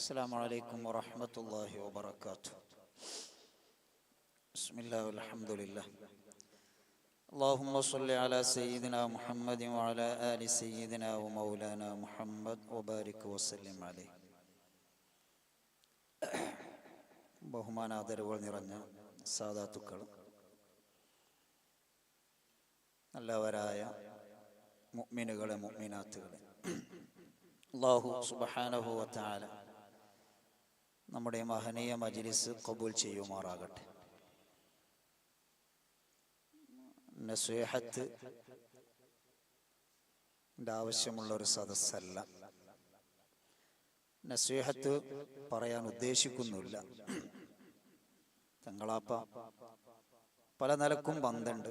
السلام عليكم ورحمة الله وبركاته بسم الله والحمد لله اللهم صل على سيدنا محمد وعلى آل سيدنا ومولانا محمد وبارك وسلم عليه ബഹുമാനാദരവുകൾ നിറഞ്ഞ സാധാത്തുക്കൾ നല്ലവരായ മുഅ്മിനുകളെ മുഅ്മിനാത്തുകളെ അള്ളാഹു സുബ്ഹാനഹു വതആല നമ്മുടെ മഹനീയ മജ്ലിസ് കബൂൽ ചെയ്യുമാറാകട്ടെ. നസ്വേഹത്ത് ആവശ്യമുള്ള ഒരു സദസ്സല്ല. നസ്വേഹത്ത് പറയാൻ ഉദ്ദേശിക്കുന്നില്ല. തങ്ങളാപ്പ പല നിലക്കും പന്തുണ്ട്.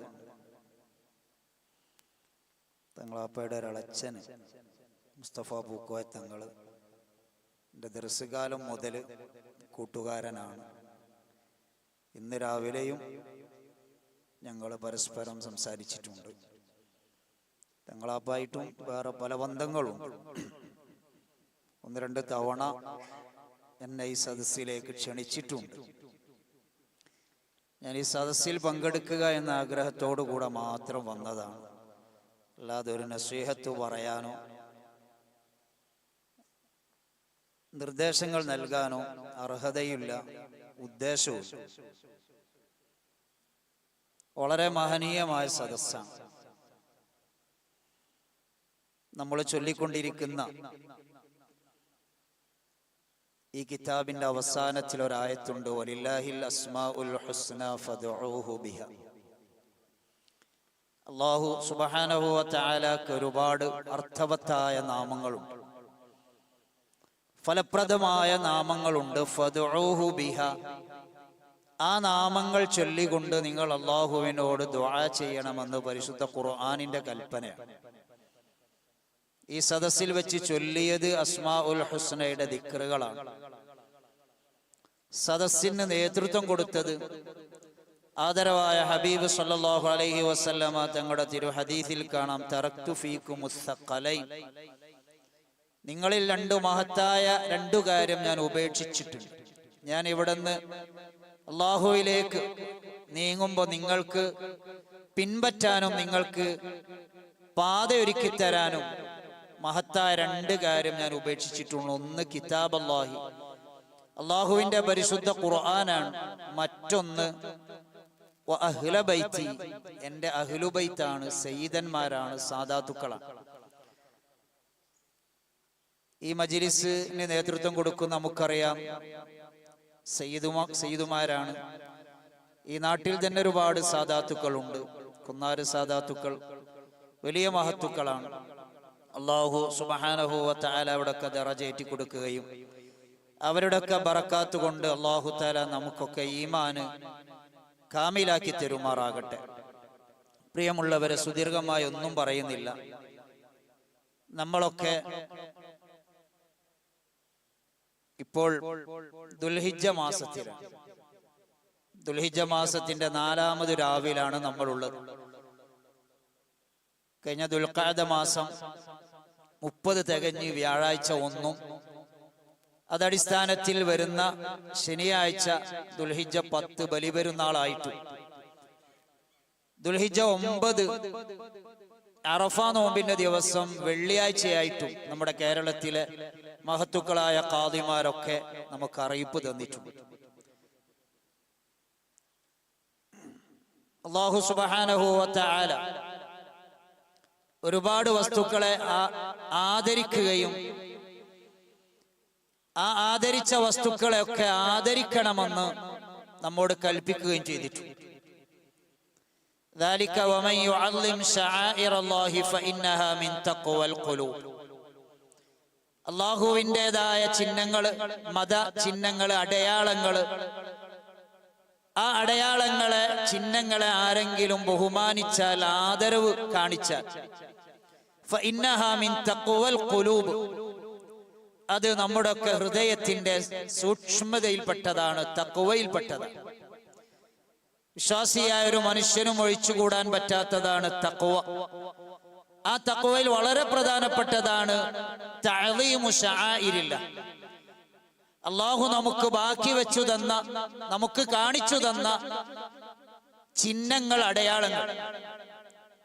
തങ്ങളാപ്പയുടെ ഒരളച്ചന് മുസ്തഫ പൂക്കോയ തങ്ങൾ എന്റെ ദർസുകാലം മുതൽ കൂട്ടുകാരനാണ്. ഇന്ന് രാവിലെയും ഞങ്ങൾ പരസ്പരം സംസാരിച്ചിട്ടുണ്ട്. തങ്ങളാപ്പായിട്ടും വേറെ പല ബന്ധങ്ങളും. ഒന്ന് രണ്ട് തവണ എന്നെ ഈ സദസ്സിലേക്ക് ക്ഷണിച്ചിട്ടുണ്ട്. ഞാൻ ഈ സദസ്സിൽ പങ്കെടുക്കുക എന്ന ആഗ്രഹത്തോടു കൂടെ മാത്രം വന്നതാണ്. അല്ലാതെ ഒരു നസീഹത്ത് പറയാനോ നിർദ്ദേശങ്ങൾ നൽകാനോ അർഹതയില്ല. ഉദ്ദേശവും വളരെ മഹനീയമായ സദസ്സാണ്. നമ്മൾ ചൊല്ലിക്കൊണ്ടിരിക്കുന്ന ഈ കിതാബിന്റെ അവസാനത്തിൽ ഒരായത്തുണ്ട് ബിഹ. അള്ളാഹു സുബ്ഹാനഹു വ ഒരുപാട് അർത്ഥവത്തായ നാമങ്ങളുണ്ട്. ഫലപ്രദമായ നാമങ്ങളുണ്ട്. ഫദ്ഉഹു ബിഹ. ആ നാമങ്ങൾ ചൊല്ലിക്കൊണ്ട് നിങ്ങൾ അള്ളാഹുവിനോട് ദുആ ചെയ്യണമെന്ന് പരിശുദ്ധ ഖുർആാനിന്റെ കൽപ്പനയാണ്. ഈ സദസ്സിൽ വെച്ച് ചൊല്ലിയത് അസ്മാ ഉൽ ഹുസ്നയുടെ ദിക്റുകളാണ്. സദസ്സിന് നേതൃത്വം കൊടുത്തത് ആദരവായ ഹബീബ് സല്ലാഹു അലൈഹി വസല്ലമ തങ്ങളുടെ തിരു ഹദീസിൽ കാണാം. തറക്തു ഫീക്കും മുസ്തഖലൈൻ നിങ്ങളിൽ രണ്ടു മഹത്തായ രണ്ടു കാര്യം ഞാൻ ഉപേക്ഷിച്ചിട്ടുണ്ട്. ഞാൻ ഇവിടുന്ന് അള്ളാഹുവിലേക്ക് നീങ്ങുമ്പോൾ നിങ്ങൾക്ക് പിൻപറ്റാനും നിങ്ങൾക്ക് പാതയൊരുക്കി തരാനും മഹത്തായ രണ്ട് കാര്യം ഞാൻ ഉപേക്ഷിച്ചിട്ടുണ്ട് ഒന്ന് കിതാബ് അള്ളാഹി അള്ളാഹുവിന്റെ പരിശുദ്ധ ഖുർആനാണ്. മറ്റൊന്ന് എന്റെ അഹ്ലുബൈത്താണ് സയ്യിദന്മാരാണ് സാധാത്തുക്കളാണ് ഈ മജിലിസിന് നേതൃത്വം കൊടുക്കുന്ന നമുക്കറിയാം. സയ്യിദുമാ സയ്യിദുമാരാണ്. ഈ നാട്ടിൽ തന്നെ ഒരുപാട് സാധാത്തുക്കളുണ്ട്. കുന്നാര് സാധാത്തുക്കൾ വലിയ മഹത്തുക്കളാണ്. അള്ളാഹു സുബഹാനഹു താല അവിടെയൊക്കെ ദറജേറ്റി കൊടുക്കുകയും അവരുടെയൊക്കെ ബറക്കാത്ത് കൊണ്ട് അള്ളാഹു താല നമുക്കൊക്കെ ഈമാന് കാമിലാക്കി തരുമാറാകട്ടെ. പ്രിയമുള്ളവരെ സുദീർഘമായി ഒന്നും പറയുന്നില്ല. നമ്മളൊക്കെ ഇപ്പോൾ ദുൽഹിജ മാസത്തിലാണ് ദുൽഹിജ മാസത്തിന്റെ നാലാമത് രാവിലാണ് നമ്മളുള്ളത്. കഴിഞ്ഞ ദുൽഖാദ മാസം മുപ്പത് തികഞ്ഞ് വ്യാഴാഴ്ച ഒന്നും അതടിസ്ഥാനത്തിൽ വരുന്ന ശനിയാഴ്ച ദുൽഹിജ പത്ത് ബലിപെരുന്നാളായിട്ടും. ദുൽഹിജ ഒമ്പത് അറഫ നോമ്പിന്റെ ദിവസം വെള്ളിയാഴ്ചയായിട്ടും നമ്മുടെ കേരളത്തിലെ മഹത്തുക്കളായ കാതിമാരൊക്കെ നമുക്ക് അറിയിപ്പ് തന്നിട്ടുണ്ട് അള്ളാഹു സുബാനഹുല ഒരുപാട് വസ്തുക്കളെ ആദരിക്കുകയും ആ ആദരിച്ച വസ്തുക്കളെ ഒക്കെ ആദരിക്കണമെന്ന് നമ്മോട് കൽപ്പിക്കുകയും ചെയ്തിട്ടുണ്ട് ذلك ومن يعظم شعائر الله فإنها من تقوى القلوب അള്ളാഹുവിന്റെതായ ചിഹ്നങ്ങൾ മത ചിഹ്നങ്ങൾ അടയാളങ്ങൾ. ആ അടയാളങ്ങളെ ചിഹ്നങ്ങളെ ആരെങ്കിലും ബഹുമാനിച്ചാൽ ആദരവ് കാണിച്ചാൽ. അത് നമ്മുടെ ഒക്കെ ഹൃദയത്തിന്റെ സൂക്ഷ്മതയിൽപ്പെട്ടതാണ് തക്കുവയിൽപ്പെട്ടതാണ് വിശ്വാസിയായ ഒരു മനുഷ്യനും ഒഴിച്ചുകൂടാൻ പറ്റാത്തതാണ് തക്കുവ ആ തക്കുവയിൽ വളരെ പ്രധാനപ്പെട്ടതാണ് അള്ളാഹു നമുക്ക് ബാക്കി വെച്ചു തന്ന നമുക്ക് കാണിച്ചു തന്ന ചിഹ്നങ്ങൾ അടയാളങ്ങൾ.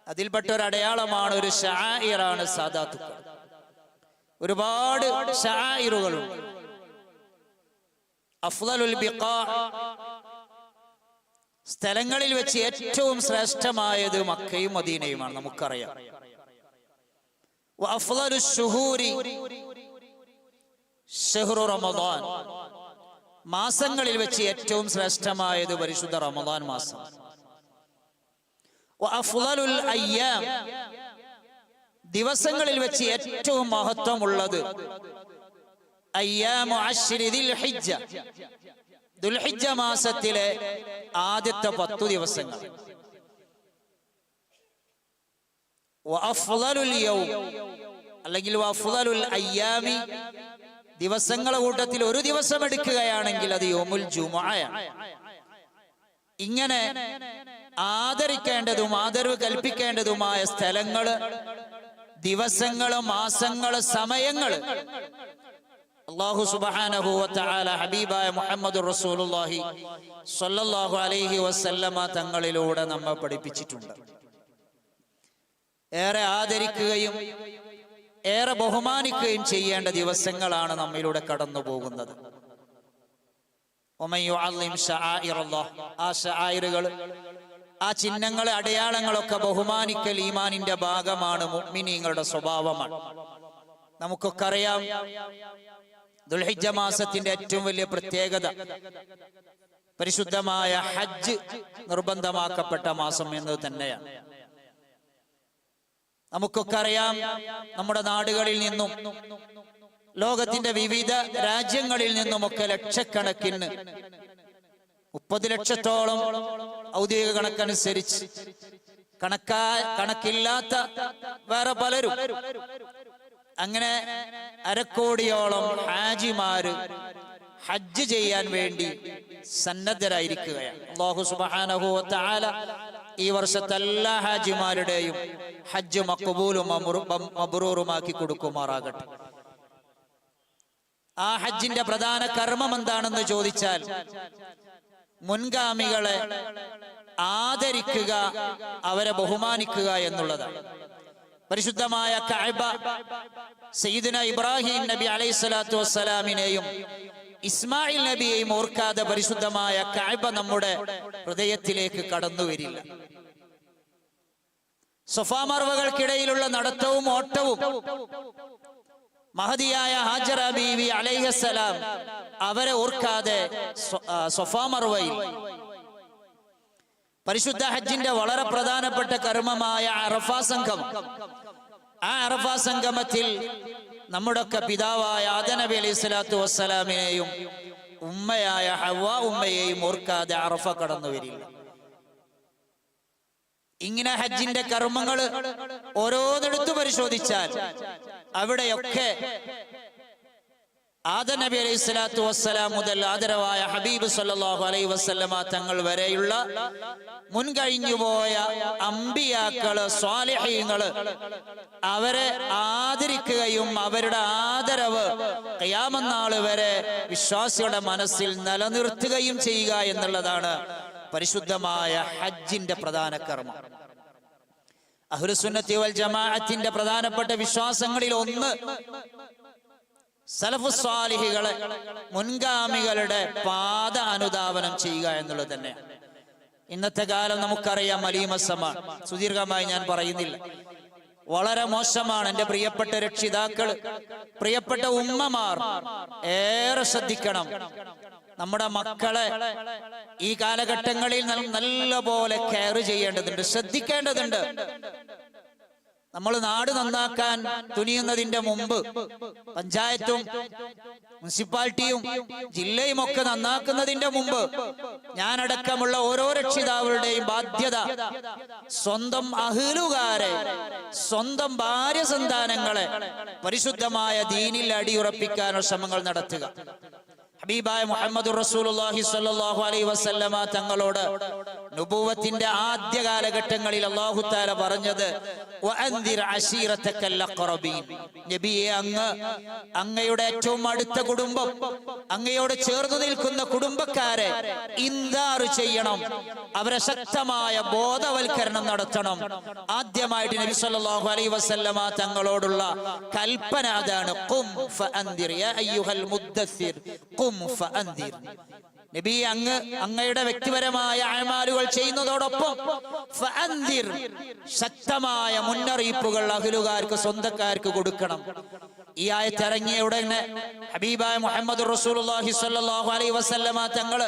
അതിൽപ്പെട്ട ഒരു അടയാളമാണ് ഒരു ഷായിറാണ് സാദാത്തുക്കൾ ഒരുപാട് ഷായിറുകളുണ്ട് അഫ്ദലുൽ സ്ഥലങ്ങളിൽ വെച്ച് ഏറ്റവും ശ്രേഷ്ഠമായത് മക്കയും മദീനയുമാണ് നമുക്കറിയാം. റമദാൻ. മാസങ്ങളിൽ വെച്ച് ഏറ്റവും ശ്രേഷ്ഠമായത് പരിശുദ്ധ റമദാൻ മാസം. ദിവസങ്ങളിൽ വെച്ച് ഏറ്റവും മഹത്വമുള്ളത് അയ്യാമു അശ്രി ദിൽ ഹിജ്ജ ദുൽഹിജ്ജ മാസത്തിലെ ആദ്യത്തെ പത്തു ദിവസങ്ങൾ വഅഫ്ളലുൽ യൗം അല്ലെങ്കിൽ അയ്യാമി ദിവസങ്ങളെ കൂട്ടത്തിൽ ഒരു ദിവസം എടുക്കുകയാണെങ്കിൽ അത് യോമുൽ ജുമുഅയാണ്. ഇങ്ങനെ ആദരിക്കേണ്ടതും ആദരവ് കൽപ്പിക്കേണ്ടതുമായ സ്ഥലങ്ങൾ ദിവസങ്ങൾ മാസങ്ങൾ സമയങ്ങൾ അള്ളാഹു വതആല ഹബീബായ മുഹമ്മദ് റസൂലുള്ളാഹി സ്വല്ലല്ലാഹു അലൈഹി വസല്ലമ തങ്ങളിലൂടെ നമ്മെ പഠിപ്പിച്ചിട്ടുണ്ട്. ഏറെ ആദരിക്കുകയും ഏറെ ബഹുമാനിക്കുകയും ചെയ്യേണ്ട ദിവസങ്ങളാണ് നമ്മിലൂടെ കടന്നു പോകുന്നത്. ആ ഷായിറുകൾ ആ ചിഹ്നങ്ങളെ അടയാളങ്ങളൊക്കെ ബഹുമാനിക്കൽ ഈമാനിന്റെ ഭാഗമാണ് മുഅ്മിനീങ്ങളുടെ സ്വഭാവമാണ്. നമുക്കൊക്കെ അറിയാം ദുൽഹിജ മാസത്തിന്റെ ഏറ്റവും വലിയ പ്രത്യേകത പരിശുദ്ധമായ ഹജ്ജ് നിർബന്ധമാക്കപ്പെട്ട മാസം എന്ന് തന്നെയാണ്. നമുക്കൊക്കെ അറിയാം നമ്മുടെ നാടുകളിൽ നിന്നും ലോകത്തിന്റെ വിവിധ രാജ്യങ്ങളിൽ നിന്നുമൊക്കെ ലക്ഷക്കണക്കിന് മുപ്പത് ലക്ഷത്തോളം ഔദ്യോഗിക കണക്കനുസരിച്ച് കണക്കാ കണക്കില്ലാത്ത വേറെ പലരും അങ്ങനെ അരക്കോടിയോളം ഹാജിമാര് ഹജ്ജ് ചെയ്യാൻ വേണ്ടി സന്നദ്ധരായിരിക്കുകയാണ്. അള്ളാഹു സുബ്ഹാനഹു താല ഈ വർഷത്തെ എല്ലാ ഹാജിമാരുടെയും ഹജ്ജ് മക്കബൂലും മബ്രൂറുമാക്കി കൊടുക്കുമാറാകട്ടെ. ആ ഹജ്ജിന്റെ പ്രധാന കർമ്മം എന്താണെന്ന് ചോദിച്ചാൽ മുൻഗാമികളെ ആദരിക്കുക അവരെ ബഹുമാനിക്കുക എന്നുള്ളതാണ്. പരിശുദ്ധമായ കഅബ സയ്യിദുന ഇബ്രാഹിം നബി അലൈഹി സ്വലാത്തു വസ്സലാമിനെയും ഇസ്മായിൽ നബിയെയും ഓർക്കാതെ പരിശുദ്ധമായ കഅബ നമ്മുടെ ഹൃദയത്തിലേക്ക് കടന്നു വരില്ല സൊഫാമർവകൾക്കിടയിലുള്ള നടത്തവും ഓട്ടവും. മഹതിയായ ഹാജറ ബീവി അലൈഹസലാം അവരെ ഓർക്കാതെ സൊഫാമർവയിൽ. മർവയിൽ പരിശുദ്ധ ഹജ്ജിന്റെ വളരെ പ്രധാനപ്പെട്ട കർമ്മമായ അറഫ സംഘം. ആ അറഫ സംഗമത്തിൽ നമ്മുടെയൊക്കെ പിതാവായ ആദനബി അലൈഹി സ്വലാത്തു വസ്സലാമിനെയും ഉമ്മയായ ഹവ ഉമ്മയെയും ഓർക്കാതെ അറഫ കടന്നു വരില്ല. ഇങ്ങനെ ഹജ്ജിന്റെ കർമ്മങ്ങൾ ഓരോന്നെടുത്തു പരിശോധിച്ചാൽ അവിടെയൊക്കെ ആദ നബി അലൈഹി സ്വലാത്തു വസ്സലാം മുതൽ ആദരവായ ഹബീബ് സല്ലാഹു അലൈഹി വസല്ലമ തങ്ങൾ വരെയുള്ള മുൻകഴിഞ്ഞുപോയ അമ്പിയാക്കൾ സ്വാലിഹീങ്ങൾ അവരെ ആദരിക്കുകയും അവരുടെ ആദരവ് കയാമന്നാൾ വരെ വിശ്വാസിയുടെ മനസ്സിൽ നിലനിർത്തുകയും ചെയ്യുക എന്നുള്ളതാണ് പരിശുദ്ധമായ ഹജ്ജിന്റെ പ്രധാന കർമ്മം. അഹ്ലുസുന്നത്തി വൽ ജമാഅത്തിന്റെ പ്രധാനപ്പെട്ട വിശ്വാസങ്ങളിൽ ഒന്ന് സലഫു സ്വാലിഹികളെ മുൻഗാമികളുടെ പാത അനുധാവനം ചെയ്യുക എന്നുള്ളത് തന്നെ ഇന്നത്തെ കാലം നമുക്കറിയാം മലീമസമാണ് സുദീർഘമായി ഞാൻ പറയുന്നില്ല. വളരെ മോശമാണ് എന്റെ പ്രിയപ്പെട്ട രക്ഷിതാക്കൾ പ്രിയപ്പെട്ട ഉമ്മമാർ ഏറെ ശ്രദ്ധിക്കണം. നമ്മുടെ മക്കളെ ഈ കാലഘട്ടങ്ങളിൽ നല്ല പോലെ കെയർ ചെയ്യേണ്ടതുണ്ട് ശ്രദ്ധിക്കേണ്ടതുണ്ട്. നമ്മൾ നാട് നന്നാക്കാൻ തുനിയുന്നതിന്റെ മുമ്പ് പഞ്ചായത്തും മുനിസിപ്പാലിറ്റിയും ജില്ലയും ഒക്കെ നന്നാക്കുന്നതിന്റെ മുമ്പ് ഞാനടക്കമുള്ള ഓരോ രക്ഷിതാക്കളുടെയും ബാധ്യത സ്വന്തം അഹിലുകാരെ സ്വന്തം ഭാര്യ സന്താനങ്ങളെ പരിശുദ്ധമായ ദീനിൽ അടിയുറപ്പിക്കാനുള്ള ശ്രമങ്ങൾ നടത്തുക. ഹബീബായ മുഹമ്മദ് റസൂലുള്ളാഹി സ്വല്ലല്ലാഹു അലൈഹി വസല്ലമ തങ്ങളോട് നുബൂവത്തിന്റെ ആദ്യ കാലഘട്ടങ്ങളിൽ അള്ളാഹു താല പറഞ്ഞത്. നബിയെ അങ്ങ് അങ്ങയുടെ ഏറ്റവും അടുത്ത കുടുംബം അങ്ങയോട് ചേർന്നു നിൽക്കുന്ന കുടുംബക്കാരെ ഇന്താറ് ചെയ്യണം അവരെ ശക്തമായ ബോധവൽക്കരണം നടത്തണം ആദ്യമായിട്ട് നബി സല്ലല്ലാഹു അലൈഹി വസല്ലമ തങ്ങളോടുള്ള കൽപ്പന അതാണ് ഖും യാ അയ്യുഹൽ മുദ്ദസ്സിർ ഖും നബി അങ്ങ് അങ്ങയുടെ വ്യക്തിപരമായ അഴമാലുകൾ ചെയ്യുന്നതോടൊപ്പം ശക്തമായ മുന്നറിയിപ്പുകൾ അഖിലുകാർക്ക് സ്വന്തക്കാർക്ക് കൊടുക്കണം. ഈ ആയത്ത് ഇറങ്ങിയ ഉടനെ ഹബീബായ മുഹമ്മദ് റസൂലുള്ളാഹി സ്വല്ലല്ലാഹു അലൈഹി വസല്ലമ തങ്ങൾ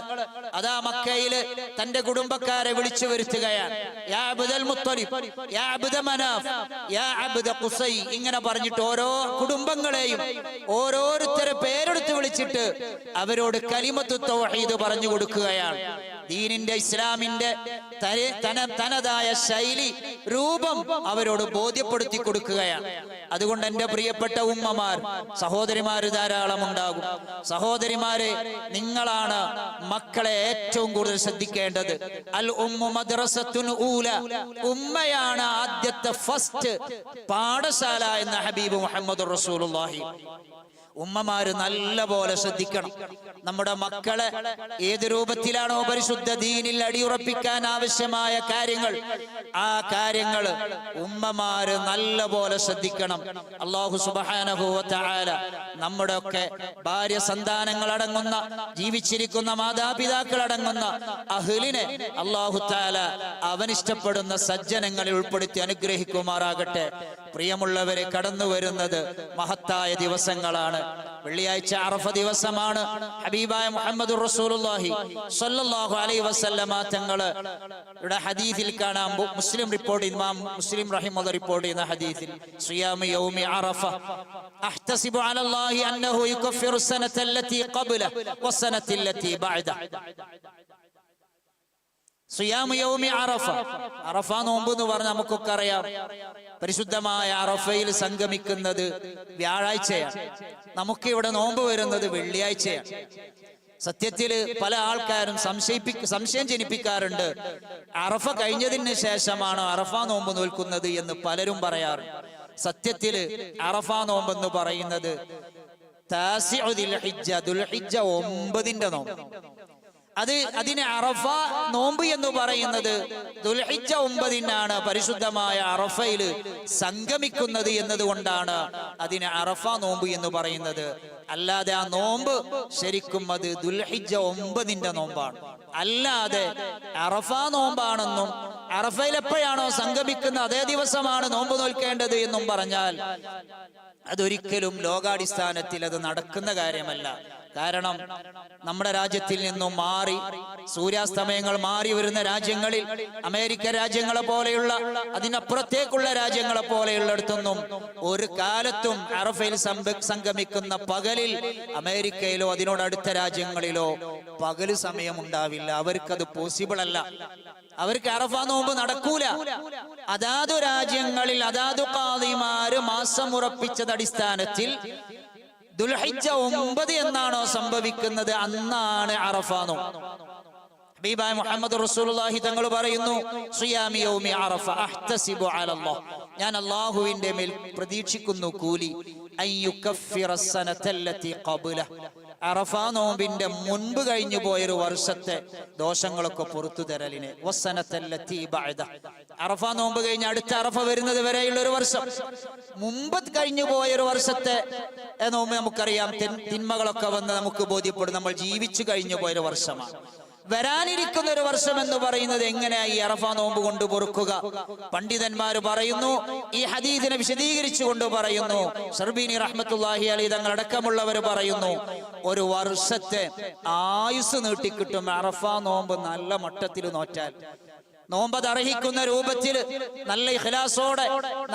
അതാ മക്കയിൽ തന്റെ കുടുംബക്കാരെ വിളിച്ചു വരുത്തുകയാണ്. യാ അബ്ദൽ മുത്തലിബ് യാ അബ്ദ മനാഫ് യാ അബ്ദ ഖുസൈ ഇങ്ങനെ പറഞ്ഞിട്ട് ഓരോ കുടുംബങ്ങളെയും ഓരോരുത്തരെ പേരെടുത്ത് വിളിച്ചിട്ട് അവരോട് കലിമത്തു തൗഹീദ് പറഞ്ഞു കൊടുക്കുകയാണ്. ദീനിന്റെ ഇസ്ലാമിന്റെ തന തനതായ ശൈലി രൂപം അവരോട് ബോധ്യപ്പെടുത്തി കൊടുക്കുകയാണ്. അതുകൊണ്ട് എന്റെ പ്രിയപ്പെട്ട ഉമ്മമാർ സഹോദരിമാര് ധാരാളം ഉണ്ടാകും. സഹോദരിമാരെ നിങ്ങളാണ് മക്കളെ ഏറ്റവും കൂടുതൽ ശ്രദ്ധിക്കേണ്ടത്. അൽ ഉമ്മു ഊല. ഉമ്മയാണ് ആദ്യത്തെ ഫസ്റ്റ് പാഠശാല എന്ന ഹബീബ് മുഹമ്മദ് റസൂലുള്ളാഹി. ഉമ്മമാര് നല്ല പോലെ ശ്രദ്ധിക്കണം. നമ്മുടെ മക്കളെ ഏത് രൂപത്തിലാണോ പരിശുദ്ധ ദീനിൽ അടിയുറപ്പിക്കാൻ ആവശ്യമായ കാര്യങ്ങൾ ആ കാര്യങ്ങൾ ഉമ്മമാര് നല്ല പോലെ ശ്രദ്ധിക്കണം. അള്ളാഹു സുബാനഹുല നമ്മുടെ ഒക്കെ ഭാര്യ സന്താനങ്ങൾ അടങ്ങുന്ന ജീവിച്ചിരിക്കുന്ന മാതാപിതാക്കൾ അടങ്ങുന്ന അഹ്ലിനെ അള്ളാഹു താല അവനിഷ്ടപ്പെടുന്ന സജ്ജനങ്ങളിൽ ഉൾപ്പെടുത്തി അനുഗ്രഹിക്കുമാറാകട്ടെ. പ്രിയമുള്ളവരെ കടന്നു വരുന്നത് മഹത്തായ ദിവസങ്ങളാണ്. വെള്ളിയാഴ്ച അറഫ ദിവസമാണ്. ഹബീബായ മുഹമ്മദ് റസൂലുള്ളാഹി സ്വല്ലല്ലാഹു അലൈഹി വസല്ലമ തങ്ങൾ ഇവിടെ ഹദീസിൽ കാണാം. മുസ്ലിം റിപ്പോർട്ട് ഇമാം മുസ്ലിം റഹിമഹുള്ള റിപ്പോർട്ട് ചെയ്യുന്ന ഹദീസിൽ സിയാമു യൗമി അറഫ അഹ്തസിബു അലല്ലാഹി അന്നഹു യുകഫിറു സനത അല്ലതി ഖബ്ല വസനത ബഅദ. സിയാമു യൗമി അറഫ. അറഫ നോമ്പ് എന്ന് പറഞ്ഞാൽ നമുക്കൊക്കെ അറിയാം. പരിശുദ്ധമായ അറഫയിൽ സംഗമിക്കുന്നത് വ്യാഴാഴ്ചയാണ്. നമുക്ക് ഇവിടെ നോമ്പ് വരുന്നത് വെള്ളിയാഴ്ചയാണ്. സത്യത്തിൽ പല ആൾക്കാരും സംശയിപ്പി സംശയം ജനിപ്പിക്കാറുണ്ട്. അറഫ കഴിഞ്ഞതിന് ശേഷമാണ് അറഫ നോമ്പ് നോൽക്കുന്നത് എന്ന് പലരും പറയാറ്. സത്യത്തിൽ അറഫ നോമ്പ് എന്ന് പറയുന്നത് ഒമ്പതിന്റെ നോമ്പ്. അത് അതിനെ അറഫ നോമ്പ് എന്ന് പറയുന്നത് ദുൽഹിജ്ജ ഒമ്പതിനാണ് പരിശുദ്ധമായ അറഫയിൽ സംഗമിക്കുന്നത് എന്നതുകൊണ്ടാണ് അതിന് അറഫ നോമ്പ് എന്ന് പറയുന്നത്. അല്ലാതെ ആ നോമ്പ് ശരിക്കും അത് ദുൽഹിജ ഒമ്പതിന്റെ നോമ്പാണ്. അല്ലാതെ അറഫ നോമ്പാണെന്നും അറഫയിൽ എപ്പോഴാണോ സംഗമിക്കുന്ന അതേ ദിവസമാണ് നോമ്പ് നോൽക്കേണ്ടത് എന്നും പറഞ്ഞാൽ അതൊരിക്കലും ലോകാടിസ്ഥാനത്തിൽ അത് നടക്കുന്ന കാര്യമല്ല. കാരണം നമ്മുടെ രാജ്യത്തിൽ നിന്നും മാറി സൂര്യാസ്തമയങ്ങൾ മാറി വരുന്ന രാജ്യങ്ങളിൽ അമേരിക്ക രാജ്യങ്ങളെ പോലെയുള്ള അതിനപ്പുറത്തേക്കുള്ള രാജ്യങ്ങളെ പോലെയുള്ളിടത്തൊന്നും ഒരു കാലത്തും അറഫയിൽ സംഗമിക്കുന്ന പകലിൽ അമേരിക്കയിലോ അതിനോടടുത്ത രാജ്യങ്ങളിലോ പകൽ സമയം ഉണ്ടാവില്ല അവർക്കത് പോസിബിൾ അല്ല. അവർക്ക് അറഫ നോമ്പ് നടക്കൂല. അതാതു രാജ്യങ്ങളിൽ അതാതു കാതിമാര് മാസം ഉറപ്പിച്ചത് അടിസ്ഥാനത്തിൽ ദുൽഹിജ്ജ ഒമ്പത് എന്നാണോ സംഭവിക്കുന്നത്? അന്നാണ് അറഫാനോ ഹബീബായ മുഹമ്മദ് റസൂലുള്ളാഹി തങ്ങൾ പറയുന്നു സിയാമി യൗമി അറഫ അഹ്തസിബു അലല്ലാഹ്. ഞാൻ അല്ലാഹുവിന്റെ മേൽ പ്രതീക്ഷിക്കുന്നു കൂലി. അൻ യുകഫിറ സനതല്ലതി ഖബല. അറഫ നോമ്പിന്റെ മുൻപ് കഴിഞ്ഞു പോയൊരു വർഷത്തെ ദോഷങ്ങളൊക്കെ പുറത്തു തരലിനെ. അറഫാ നോമ്പ് കഴിഞ്ഞ് അടുത്ത അറഫ വരുന്നത് വരെയുള്ള ഒരു വർഷം. മുമ്പ് കഴിഞ്ഞു പോയൊരു വർഷത്തെ നോമ്പ് നമുക്കറിയാം. തിന്മകളൊക്കെ വന്ന് നമുക്ക് ബോധ്യപ്പെടും. നമ്മൾ ജീവിച്ചു കഴിഞ്ഞു പോയൊരു വർഷമാണ്. വരാനിരിക്കുന്ന ഒരു വർഷം എന്ന് പറയുന്നത് എങ്ങനെയാ ഈ അറഫ നോമ്പ് കൊണ്ട് പൊറുക്കുക? പണ്ഡിതന്മാർ പറയുന്നു ഈ ഹദീദിനെ വിശദീകരിച്ചു കൊണ്ട് പറയുന്നു. സർബീനി റഹ്മത്തുല്ലാഹി അലി തങ്ങൾ അടക്കമുള്ളവർ പറയുന്നു ഒരു വർഷത്തെ ആയുസ് നീട്ടിക്കിട്ടും അറഫ നോമ്പ് നല്ല മട്ടത്തിൽ നോറ്റാൽ. നോമ്പത് അർഹിക്കുന്ന രൂപത്തിൽ നല്ല ഇഖ്ലാസോടെ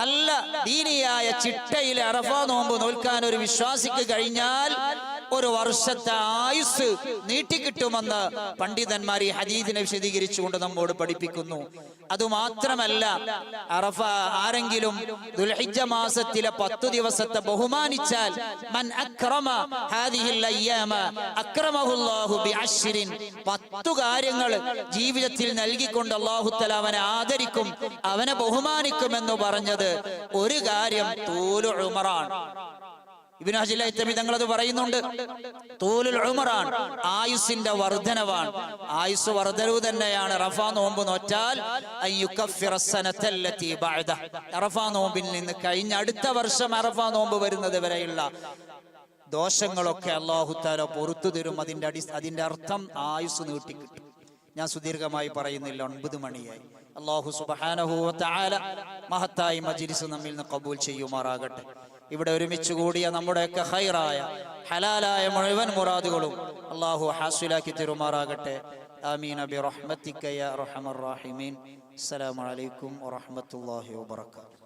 നല്ല ദീനിയായ ചിട്ടയിൽ അറഫ നോമ്പ് നോൽക്കാൻ ഒരു വിശ്വാസിക്ക് കഴിഞ്ഞാൽ ഒരു വർഷത്തെ ആയുസ് നീട്ടിക്കിട്ടുമെന്ന് പണ്ഡിതന്മാർ ഈ ഹദീദിനെ വിശദീകരിച്ചുകൊണ്ട് നമ്മോട് പഠിപ്പിക്കുന്നു. അതുമാത്രമല്ല അറഫ ആരെങ്കിലും ദുൽഹിജ മാസത്തിലെ പത്തു ദിവസത്തെ ബഹുമാനിച്ചാൽ മൻ അക്രമ അക്രമഹുല്ലാഹു പത്തു കാര്യങ്ങൾ ജീവിതത്തിൽ നൽകിക്കൊണ്ട് അള്ളാഹുത്തല അവനെ ആദരിക്കും അവനെ ബഹുമാനിക്കുമെന്ന് പറഞ്ഞത് ഒരു കാര്യം തൂലു ഉമറാണ്. ഇബിന് ഹജിലൈത്തമി തങ്ങൾ അത് പറയുന്നുണ്ട്. തൂലുൽ ഉമറാണ് ആയുസിന്റെ വർധനവാണ്. ആയുസ് വർധനവ് തന്നെയാണ്. റഫ നോമ്പ് നോറ്റാൽ നോമ്പിൽ നിന്ന് കഴിഞ്ഞ അടുത്ത വർഷം അറഫ നോമ്പ് വരുന്നത് വരെയുള്ള ദോഷങ്ങളൊക്കെ അള്ളാഹു താല പൊറത്തു തരും. അതിന്റെ അടി അതിന്റെ അർത്ഥം ആയുസ് നീട്ടിക്കിട്ടും. ഞാൻ സുദീർഘമായി പറയുന്നില്ല ഒൻപത് മണിയായി. അള്ളാഹു സുബാനഹു മഹത്തായി മജിരിസ് നമ്മിൽ നിന്ന് കബൂൽ ചെയ്യുമാറാകട്ടെ. ഇവിടെ ഒരുമിച്ച് കൂടിയ നമ്മുടെയൊക്കെ ഹൈറായ ഹലാലായ മുഴുവൻ മുറാദുകളും അള്ളാഹു ഹാസിലാക്കി തെരുമാറാകട്ടെ. ആമീൻ. അബി റഹ്മത്തിക്കയ റഹമർ റാഹിമീൻ. അസ്സലാമു അലൈക്കും വറഹ്മത്തുള്ളാഹി വബറകാതുഹു.